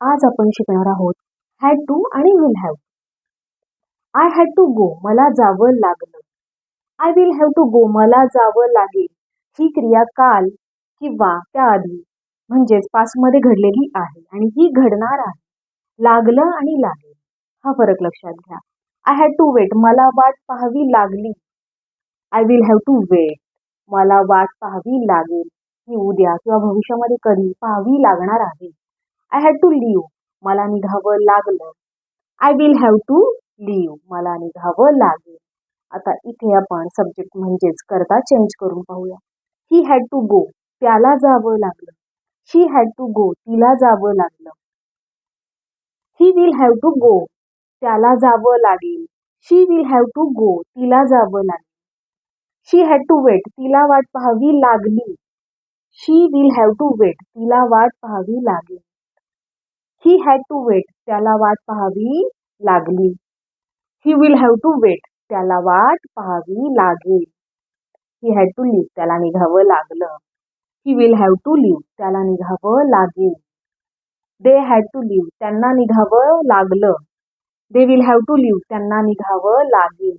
आज आपण शिकणार आहोत हॅड टू आणि will have I had to go मला जावं लागलं. I will have to go मला जावं लागेल. ही क्रिया काल किंवा त्याआधी म्हणजेच पास्टमध्ये घडलेली आहे आणि ही घडणार आहे. लागलं आणि लागेल. हा फरक लक्षात घ्या. आय हॅड टू वेट मला वाट पाहावी लागली. I will have to wait मला वाट पाहावी लागेल. ही उद्या किंवा भविष्यामध्ये कधी पाहावी लागणार आहे. आय हॅड टू लिव्ह मला निघावं लागलं. I will have to leave मला निघावं लागेल. आता इथे आपण सब्जेक्ट म्हणजेच करता चेंज करून पाहूया. ही हॅड टू गो त्याला जावं लागलं. शी हॅड टू गो तिला जावं लागलं. He will have to go त्याला जावं लागेल. She will have to go तिला जावं लागेल. शी हॅड टू वेट तिला वाट पाहावी लागली. She will have to wait तिला वाट पाहावी लागेल. ही हॅड टू वेट त्याला वाट पाहावी लागली. He will have to wait त्याला वाट पाहावी लागेल. ही हॅड टू लिव्ह त्याला निघावं लागलं. He will have to leave त्याला निघावं लागेल. दे हॅड टू लिव्ह त्यांना निघावं लागलं. They will have to leave त्यांना निघावं लागेल.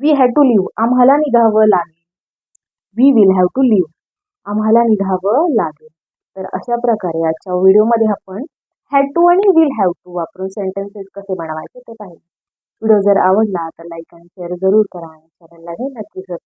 वी हॅड टू लिव्ह आम्हाला निघावं लागेल. We will have to leave आम्हाला निघावं लागेल. तर अशा प्रकारे आजच्या व्हिडिओमध्ये आपण हॅड टू आणि विल हॅव टू वापरून सेंटेन्सेस कसे बनवायचे ते पाहिजे. व्हिडिओ जर आवडला तर लाईक आणि शेअर जरूर करा. आणि चॅनललाही नक्की सबस्क्राईब